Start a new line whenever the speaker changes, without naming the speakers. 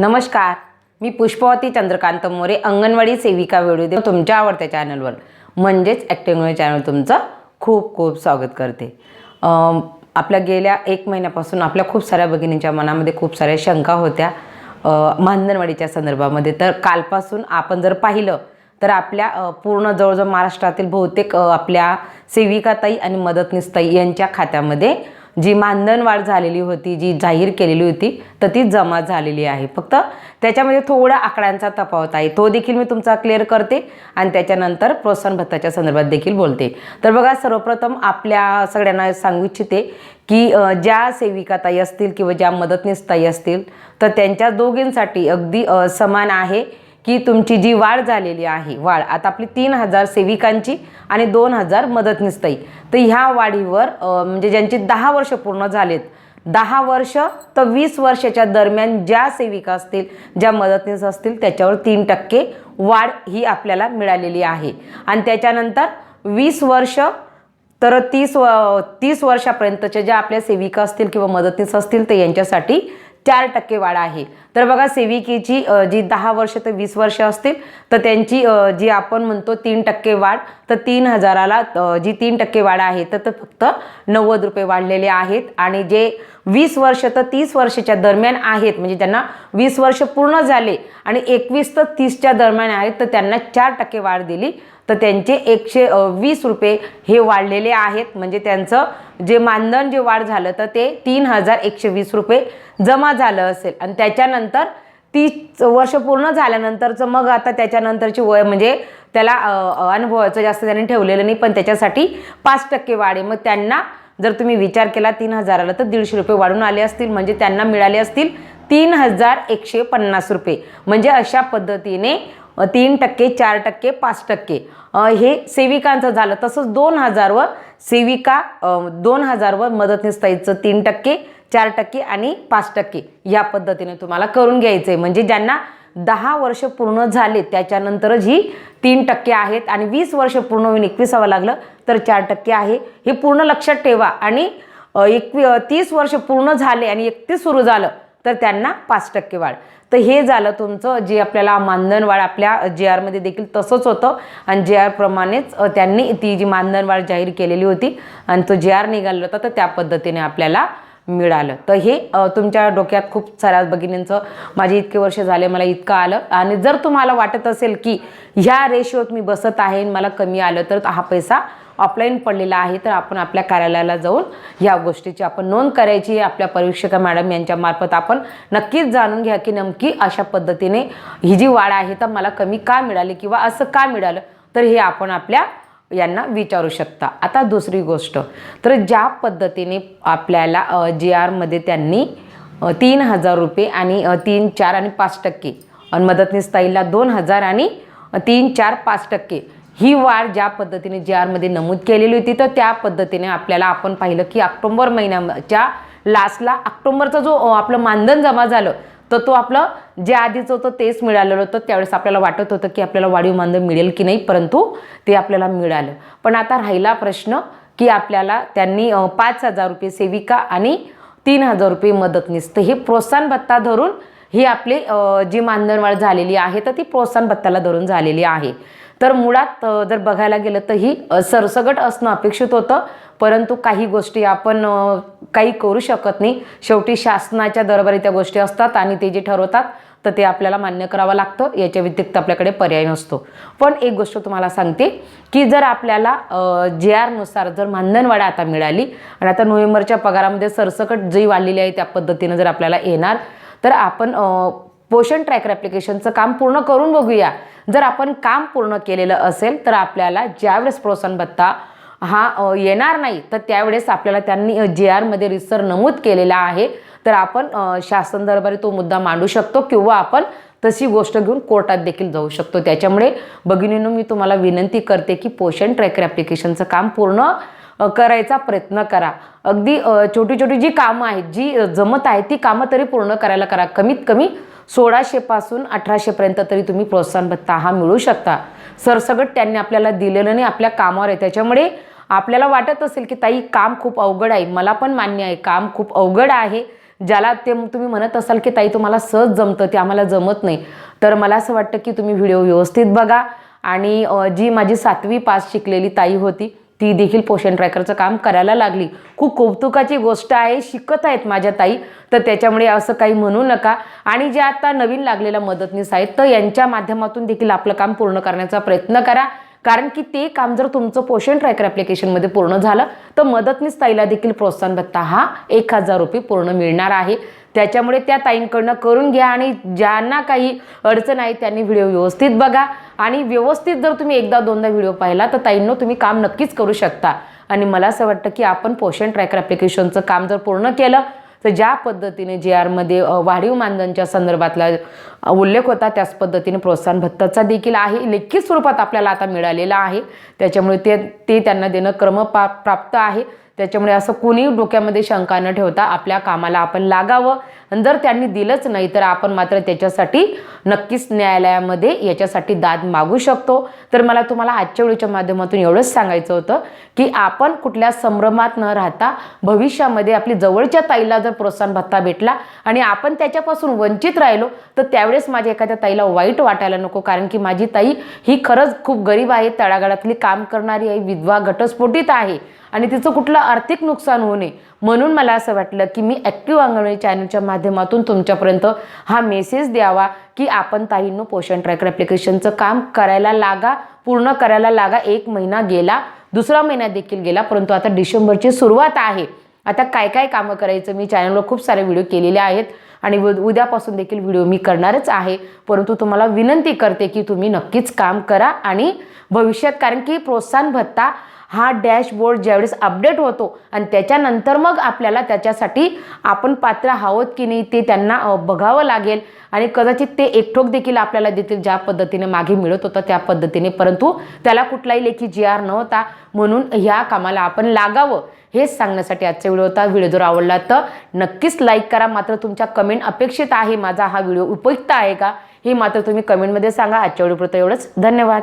नमस्कार. मी पुष्पवती चंद्रकांत मोरे अंगणवाडी सेविका व्हिडिओ तुमच्या आवडत्या चॅनलवर म्हणजेच ॲक्टिंग चॅनल तुमचं खूप खूप स्वागत करते. आपल्या गेल्या एक महिन्यापासून आपल्या खूप साऱ्या भगिनींच्या मनामध्ये खूप साऱ्या शंका होत्या. मानधनवाडीच्या संदर्भामध्ये. तर कालपासून आपण जर पाहिलं तर आपल्या पूर्ण जवळजवळ महाराष्ट्रातील बहुतेक आपल्या सेविकाताई आणि मदतनीसताई यांच्या खात्यामध्ये जी मानधनवाढ झालेली होती जी जाहीर केलेली होती तर ती जमा झालेली आहे. फक्त त्याच्यामध्ये थोड्या आकड्यांचा तफावत आहे. तो देखील मी तुमचा क्लिअर करते आणि त्याच्यानंतर प्रोत्साहन भत्ताच्या संदर्भात देखील बोलते. तर बघा सर्वप्रथम आपल्या सगळ्यांना सांगू इच्छिते की ज्या सेविकाताई असतील किंवा ज्या मदतनीसताई असतील तर त्यांच्या दोघींसाठी अगदी समान आहे. की तुमची जी वाढ झालेली आहे वाढ आता आपली तीन हजार सेविकांची आणि दोन हजार मदतनीसताई. तर ह्या वाढीवर म्हणजे ज्यांची दहा वर्ष पूर्ण झालेत दहा वर्ष तर वीस वर्षाच्या दरम्यान ज्या सेविका असतील ज्या मदतनीस असतील त्याच्यावर तीन टक्के वाढ ही आपल्याला मिळालेली आहे. आणि त्याच्यानंतर वीस वर्ष तर तीस व तीस वर्षापर्यंतच्या ज्या आपल्या सेविका असतील किंवा मदतनीस असतील तर यांच्यासाठी चार टक्के वाढ आहे. तर बघा सेविकेची जी दहा वर्ष ते वीस वर्ष असतील तर त्यांची जी आपण म्हणतो तीन टक्के वाढ तर तीन हजाराला जी तीन टक्के वाढ आहे तर ते फक्त नव्वद रुपये वाढलेले आहेत. आणि जे वीस वर्ष तर तीस वर्षाच्या दरम्यान आहेत म्हणजे त्यांना वीस वर्ष पूर्ण झाले आणि एकवीस तर तीसच्या दरम्यान आहेत तर त्यांना चार टक्के वाढ दिली. तर त्यांचे एकशे वीस रुपये हे वाढलेले आहेत. म्हणजे त्यांचं जे मानधन जे वाढ झालं तर ते तीन हजार एकशे वीस रुपये जमा झालं असेल. आणि त्याच्यानंतर तीस वर्ष पूर्ण झाल्यानंतरचं मग आता त्याच्यानंतरची वय म्हणजे त्याला अनुभवाचं जास्त त्यांनी ठेवलेलं नाही पण त्याच्यासाठी पाच टक्के वाढ आहे. मग त्यांना जर तुम्ही विचार केला तीन हजाराला तर दीडशे रुपये वाढून आले असतील. म्हणजे त्यांना मिळाले असतील तीन हजार एकशे पन्नास रुपये. म्हणजे अशा पद्धतीने तीन टक्के चार टक्के पाच टक्के. हे सेविकांचं झालं. तसंच दोन हजारवर सेविका दोन हजारवर मदतनीसताईचं तीन टक्के चार टक्के आणि पाच टक्के या पद्धतीने तुम्हाला करून घ्यायचं आहे म्हणजे ज्यांना दहा वर्ष पूर्ण झाले त्याच्यानंतरच ही तीन टक्के आहेत आणि वीस वर्ष पूर्ण होऊन एकविसावं लागलं तर चार टक्के आहे. हे पूर्ण लक्षात ठेवा आणि एकवी तीस वर्ष पूर्ण झाले आणि एकतीस सुरू झालं तर त्यांना पाच टक्के वाढ. तर हे झालं तुमचं जे आपल्याला मानधनवाढ आपल्या जे आरमध्ये देखील तसंच होतं. आणि जे आरप्रमाणेच त्यांनी ती जी मानधनवाढ जाहीर केलेली होती आणि तो जे आर निघाला होता तर त्या पद्धतीने आपल्याला मिळालं. तर हे तुमच्या डोक्यात खूप साऱ्या भगिनींचं माझे इतके वर्ष झाले मला इतकं आलं. आणि जर तुम्हाला वाटत असेल की ह्या रेशोत मी बसत आहे आणि मला कमी आलं तर हा पैसा ऑफलाईन पडलेला आहे तर आपण आपल्या कार्यालयाला जाऊन ह्या गोष्टीची आपण नोंद करायची. आपल्या परीक्षका मॅडम यांच्यामार्फत आपण नक्कीच जाणून घ्या की नेमकी अशा पद्धतीने ही जी वाढ आहे तर मला कमी का मिळाली किंवा असं का मिळालं? तर हे आपण आपल्या यांना विचारू शकता. आता दुसरी गोष्ट तर ज्या पद्धतीने आपल्याला जे आरमध्ये त्यांनी तीन हजार रुपये आणि तीन चार आणि पाच टक्के आणि मदतनीस ताईला दोन हजार आणि तीन चार पाच टक्के ही वाढ ज्या पद्धतीने जे आरमध्ये नमूद केलेली होती तर त्या पद्धतीने आपल्याला आपण पाहिलं की ऑक्टोंबर महिन्याच्या लास्टला ऑक्टोंबरचा जो आपलं मानधन जमा झालं तर तो आपलं जे आधीचं होतं तेच मिळालेलं होतं. त्यावेळेस आपल्याला वाटत होतं की आपल्याला वाढीव मानधन मिळेल की नाही परंतु ते आपल्याला मिळालं. पण आता राहिला प्रश्न की आपल्याला त्यांनी पाच हजार रुपये सेविका आणि तीन हजार रुपये मदतनीस तर हे प्रोत्साहन भत्ता धरून ही आपली जी जी मानधनवाढ झालेली आहे तर ती प्रोत्साहन भत्त्याला धरून झालेली आहे. तर मुळात जर बघायला गेलं तर ही सरसगट असणं अपेक्षित होतं. परंतु काही गोष्टी आपण काही करू शकत नाही. शेवटी शासनाच्या दरबारी त्या गोष्टी असतात आणि ते जे ठरवतात तर ते आपल्याला मान्य करावं लागतं. याच्या व्यतिरिक्त आपल्याकडे पर्याय नसतो. पण एक गोष्ट तुम्हाला सांगते की जर आपल्याला जे आरनुसार जर मानधनवाडा आता मिळाली आणि आता नोव्हेंबरच्या पगारामध्ये सरसकट जी वाढलेली आहे त्या पद्धतीनं जर आपल्याला येणार तर आपण पोषण ट्रॅकर ॲप्लिकेशनचं काम पूर्ण करून बघूया. जर आपण काम पूर्ण केलेलं असेल तर आपल्याला ज्यावेळेस प्रोत्साहन भत्ता हा येणार नाही तर त्यावेळेस आपल्याला त्यांनी जे आरमध्ये रिसर नमूद केलेला आहे. तर आपण शासन दरबारी तो मुद्दा मांडू शकतो किंवा आपण तशी गोष्ट घेऊन कोर्टात देखील जाऊ शकतो. त्याच्यामुळे भगिनीनं मी तुम्हाला विनंती करते की पोषण ट्रॅकर ॲप्लिकेशनचं काम पूर्ण करायचा प्रयत्न करा. अगदी छोटी छोटी जी कामं आहेत जी जमत आहेत ती कामं तरी पूर्ण करायला करा. कमीत कमी सोळाशेपासून अठराशेपर्यंत तरी तुम्ही प्रोत्साहन भत्ता हा मिळू शकता. सरसगट त्यांनी आपल्याला दिलेलं नाही आपल्या कामावर आहे. त्याच्यामुळे आपल्याला वाटत असेल की ताई काम खूप अवघड आहे. मला पण मान्य आहे काम खूप अवघड आहे. ज्याला ते तुम्ही म्हणत असाल की ताई तुम्हाला सहज जमतं ते आम्हाला जमत नाही. तर मला असं वाटतं की तुम्ही व्हिडिओ व्यवस्थित बघा. आणि जी माझी सातवी पास शिकलेली ताई होती ती देखील पोषण ट्रॅकरचं काम करायला लागली. खूप कौतुकाची गोष्ट आहे शिकत आहेत माझ्या ताई तर त्याच्यामुळे असं काही म्हणू नका. आणि जे आता नवीन लागलेल्या मदतनीस आहेत तर यांच्या माध्यमातून देखील आपलं काम पूर्ण करण्याचा प्रयत्न करा. कारण की ते काम जर तुमचं पोषण ट्रॅकर ॲप्लिकेशनमध्ये पूर्ण झालं तर मदतनीस ताईला देखील प्रोत्साहन भत्ता हा एक हजार रुपये पूर्ण मिळणार आहे. त्याच्यामुळे त्या ताईंकडनं करून घ्या आणि ज्यांना काही अडचण आहे त्यांनी व्हिडिओ व्यवस्थित बघा. आणि व्यवस्थित जर तुम्ही एकदा दोनदा व्हिडिओ पाहिला तर ताईंनो तुम्ही काम नक्कीच करू शकता. आणि मला असं वाटतं की आपण पोषण ट्रॅकर ॲप्लिकेशनचं काम जर पूर्ण केलं तर ज्या पद्धतीने जे आरमध्ये वाढीव मानधनच्या संदर्भातला उल्लेख होता त्याच पद्धतीने प्रोत्साहन भत्ताचा देखील आहे. लेखी स्वरूपात आपल्याला आता मिळालेला आहे. त्याच्यामुळे ते ते त्यांना देणं क्रम पा प्राप्त आहे. त्याच्यामुळे असं कोणी डोक्यामध्ये शंका न ठेवता आपल्या कामाला आपण लागावं. जर त्यांनी दिलंच नाही तर आपण मात्र त्याच्यासाठी नक्कीच न्यायालयामध्ये याच्यासाठी दाद मागू शकतो. तर मला तुम्हाला आजच्या वेळीच्या माध्यमातून एवढंच सांगायचं होतं की आपण कुठल्या संभ्रमात न राहता भविष्यामध्ये आपली जवळच्या ताईला जर प्रोत्साहन भत्ता भेटला आणि आपण त्याच्यापासून वंचित राहिलो तर त्यावेळेस माझ्या एखाद्या ताईला वाईट वाटायला नको. कारण की माझी ताई ही खरंच खूप गरीब आहे तळागाळातली काम करणारी आहे विधवा घटस्फोटित आहे आणि तिचं कुठलं आर्थिक नुकसान होऊ नये. म्हणून मला असं वाटलं की मी ॲक्टिव्ह अंगणवाडी चॅनलच्या माध्यमातून माध्यमातून तुमच्यापर्यंत हा मेसेज द्यावा की आपण ताईंनो पोषण ट्रॅकर ॲप्लिकेशनचं काम करायला लागा पूर्ण करायला लागा एक महिना गेला दुसरा महिना देखील गेला परंतु आता डिसेंबरची सुरुवात आहे. आता काय काय कामं करायचं? मी चॅनलवर खूप सारे व्हिडिओ केलेले आहेत आणि उद्यापासून देखील व्हिडिओ मी करणारच आहे. परंतु तुम्हाला विनंती करते की तुम्ही नक्कीच काम करा आणि भविष्यात कारण की प्रोत्साहन भत्ता हा डॅशबोर्ड ज्यावेळेस अपडेट होतो आणि त्याच्यानंतर मग आपल्याला त्याच्यासाठी आपण पात्र आहोत की नाही ते त्यांना बघावं लागेल. आणि कदाचित ते एकठोक देखील आपल्याला देतील ज्या पद्धतीने मागे मिळत होतं त्या पद्धतीने. परंतु त्याला कुठलाही लेखी जी आर नव्हता. म्हणून ह्या कामाला आपण लागावं हेच सांगण्यासाठी आजचा व्हिडिओ होता. व्हिडिओ जर आवडला तर नक्कीच लाईक करा. मात्र तुमच्या कमेंट अपेक्षित आहे. माझा हा व्हिडिओ उपयुक्त आहे का? हे मात्र तुम्ही कमेंटमध्ये सांगा. आजच्या व्हिडिओपुरतं एवढंच. धन्यवाद.